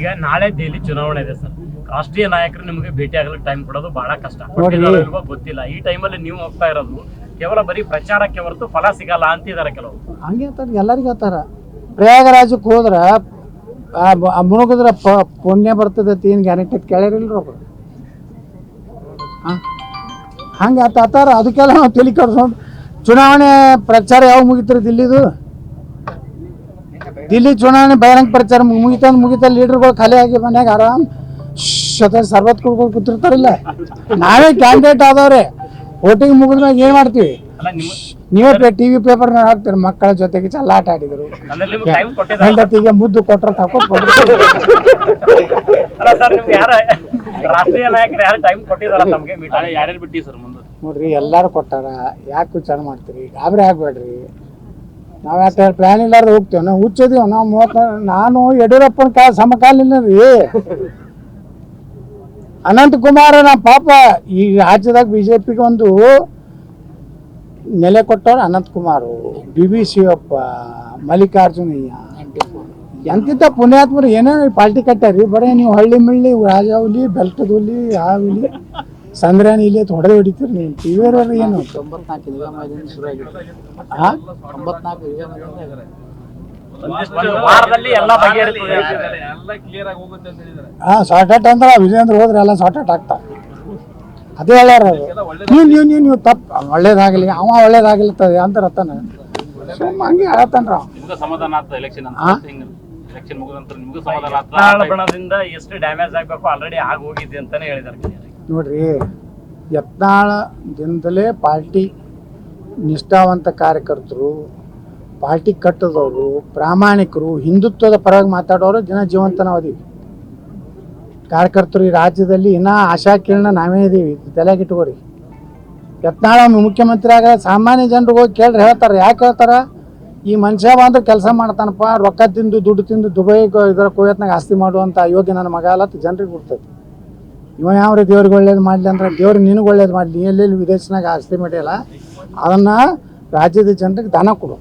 ಈಗ ನಾಳೆ ದೆಹಲಿ ಚುನಾವಣೆ ಇದೆ ಸರ್. ರಾಷ್ಟ್ರೀಯ ನಾಯಕರು ನಿಮಗೆ ಭೇಟಿ ಆಗಲು ಟೈಮ್ ಕೊಡೋದು ಬಹಳ ಕಷ್ಟ. ಇಲ್ವೋ ಗೊತ್ತಿಲ್ಲ. ಈ ಟೈಮಲ್ಲಿ ನೀವು ಹೋಗ್ತಾ ಇರೋದು ಕೇವಲ ಬರೀ ಪ್ರಚಾರಕ್ಕೆ ಹೊರತು ಫಲ ಸಿಗಲ್ಲ ಅಂತಿದ್ದಾರೆ ಕೆಲವರು. ಹಂಗೆ ಅಂತ ಎಲ್ಲರಿಗೂ ಹೇಳ್ತಾರ ಪ್ರಯಾಗರಾಜಕ್ಕೆ ಹೋದ್ರ ಆ ಪುಣ್ಯ ಬರ್ತದೆ ಏನು ಗ್ಯಾರಂಟಿ ಕೇಳಿರಿಲ್ರಿ ಒಬ್ರು. ಹಾಂ ಹಂಗೆ ಆತ ಆತಾರ ಅದಕ್ಕೆಲ್ಲ ನಾವು ತಲೆ ಕಡ್ಸ್ಕೊಂಡು ಚುನಾವಣೆ ಪ್ರಚಾರ ಯಾವಾಗ ಮುಗಿತಾರೆ ದಿಲ್ಲಿದು? ದಿಲ್ಲಿ ಚುನಾವಣೆ ಬಹಿರಂಗ ಪ್ರಚಾರ ಮುಗಿತಂದ್ ಮುಗಿತ ಲೀಡರ್ಗಳು ಖಾಲಿ ಆಗಿ ಮನ್ಯಾಗ ಆರಾಮ್ ಶತ ಸರ್ಬತ್ ಕುಡ್ಕೊಂಡು ಕೂತಿರ್ತಾರಿಲ್ಲ. ನಾವೇ ಕ್ಯಾಂಡಿಡೇಟ್ ಆದವ್ರೆ. ವೋಟಿಂಗ್ ಮುಗಿದ್ಮ್ಯಾಗ ಏನು ಮಾಡ್ತೀವಿ? ಅಲ್ಲ ನಿಮ್ಮ ನೀವೇ ಟಿ ವಿ ಪೇಪರ್ ಹಾಕ್ತೀರಿ ಮಕ್ಕಳ ಜೊತೆಗೆ ಚಲ್ಲಾಟ ಆಡಿದ್ರು. ಹೆಂಡತಿಗೆ ಮುದ್ದು ಕೊಟ್ರ ತಕೊಂಡು ಅಲ್ಲ ಸರ್ ನಿಮ್ಗೆ ಯಾರ ರಾಷ್ಟ್ರೀಯ ನಾಯಕರು ಯಾರು ಟೈಮ್ ಕೊಟ್ಟಿದಾರ ನಮ್ಗೆ ಮೀಟ್ ಯಾರ್ಯಾರು ಬಿಟ್ಟಿ ಸರ್ ಮುಂದೆ? ನೋಡ್ರಿ ಎಲ್ಲಾರು ಕೊಟ್ಟಾರ. ಯಾಕೆ ವಿಚಾರ ಮಾಡ್ತೀರಿ? ಗಾಬರಿ ಆಗ್ಬೇಡ್ರಿ. ನಾವು ಯಾಕೆ ಪ್ಲಾನ್ ಇಲ್ಲಾರ್ದು ಹೋಗ್ತೇವೆ. ನಾವು ಹುಚ್ಚದೀವಿ, ನಾವು ಮೂವತ್ತ ನಾನು ಯಡಿಯೂರಪ್ಪನ ಕಾಲ ಸಮಕಾಲೀನ ರೀ ಅನಂತ ಕುಮಾರ ನಮ್ಮ ಪಾಪ, ಈ ರಾಜ್ಯದಾಗ ಬಿ ಜೆ ಒಂದು ನೆಲೆ ಕೊಟ್ಟವ್ರು ಅನಂತ ಕುಮಾರು ಬಿ ಬಿ ಶಿವಪ್ಪ ಮಲ್ಲಿಕಾರ್ಜುನಯ್ಯ. ಎಂತಿದ್ದ ಪುಣ್ಯಾತ್ಮರು ಏನೇನು ಪಾರ್ಟಿ ಕಟ್ಟಾರಿ. ಬರೀ ನೀವು ಹಳ್ಳಿ ಮಿಳ್ಳಿ, ರಾಜ ಹುಲಿ ಬೆಲ್ಟದ ಹುಲಿ, ಆ ಹುಲಿ. ಸಂದ್ರಾಣಿ ಇಲ್ಲಿ ಹೊಡೆದು ಹೊಡಿತೀರಿ ನೀವು? ಟಿ ಏನು? ಆ? ಒಂದು ವಾರದಲ್ಲಿ ಎಲ್ಲ ಬಗೆಹರಿತದೆ ಹಾ ಶಾರ್ಟ್ ಔಟ್ ಅಂದ್ರೆ ವಿಜೇಂದ್ರ ಹೋದ್ರೆ ಎಲ್ಲ ಶಾರ್ಟ್ ಔಟ್ ಆಗ್ತ. ಅದೇ ಹೇಳ್ಯಾರ. ನೀವು ನೀವು ನೀವು ನೀವು ತಪ್ಪು. ಒಳ್ಳೇದಾಗಲಿ ಅವ ಒಳ್ಳೇದಾಗಲಿ ಅಂತಾರ ಅತ್ತಾನ ಸುಮ್ಮ ಹಂಗೆ ಹೇಳತ್ತಾನ್ರ ಸಮಾಧಾನ ಆಗ್ತದೆ ಎಲೆಕ್ಷನ್? ಎಲೆಕ್ಷನ್ ಮುಗಿದ ನಂತರ ನಿಮಗೂ ಸಮಾಧಾನ ಆಗ್ತದೆ ಎಷ್ಟು ಡ್ಯಾಮೇಜ್ ಆಗ್ಬೇಕು ಆಲ್ರೆಡಿ ಆಗಿ ಹೋಗಿದೆ ಅಂತಾನೆ ಹೇಳಿದ್ದಾರೆ. ನೋಡ್ರಿ ಯತ್ನಾಳದಿಂದಲೇ ಪಾರ್ಟಿ ನಿಷ್ಠಾವಂತ ಕಾರ್ಯಕರ್ತರು, ಪಾರ್ಟಿ ಕಟ್ಟದವರು, ಪ್ರಾಮಾಣಿಕರು, ಹಿಂದುತ್ವದ ಪರವಾಗಿ ಮಾತಾಡೋರು ದಿನ ಜೀವಂತನವಾದೀವಿ ನಾವು ಕಾರ್ಯಕರ್ತರು ಈ ರಾಜ್ಯದಲ್ಲಿ ಇನ್ನೂ ಆಶಾಕಿರಣ ನಾವೇ ಇದೀವಿ. ತಲೆಗಿಟ್ಕೋರಿ ಯತ್ನಾಳ ಮುಖ್ಯಮಂತ್ರಿ ಆಗ ಸಾಮಾನ್ಯ ಜನರಿಗೆ ಹೋಗಿ ಕೇಳ್ರಿ ಹೇಳ್ತಾರೆ. ಯಾಕೆ ಹೇಳ್ತಾರೆ? ಈ ಮನುಷ್ಯ ಬಂದ್ರೆ ಕೆಲಸ ಮಾಡ್ತಾನಪ್ಪ, ರೊಕ್ಕ ತಿಂದು ದುಡ್ಡು ತಿಂದು ದುಬೈ ಇದರ ಕುವೈತ್ನಾಗ ಆಸ್ತಿ ಮಾಡುವಂಥ ಯೋಗ್ಯ ನನ್ನ ಮಗ ಅಲ್ಲ ಜನರಿಗೆ ಬಿಡ್ತೈತಿ ಇವ ಯಾವ ದೇವ್ರಿಗೆ ಒಳ್ಳೇದು ಮಾಡಲಿ ಅಂದ್ರೆ ದೇವ್ರಿಗೆ ನಿನಗೆ ಒಳ್ಳೇದು ಮಾಡಲಿ. ಎಲ್ಲೆಲ್ಲಿ ವಿದೇಶನಾಗ ಆಸ್ತಿ ಮಾಡಿಯಲ್ಲ, ಅದನ್ನು ರಾಜ್ಯದ ಜನರಿಗೆ ದಾನ ಕೊಡು.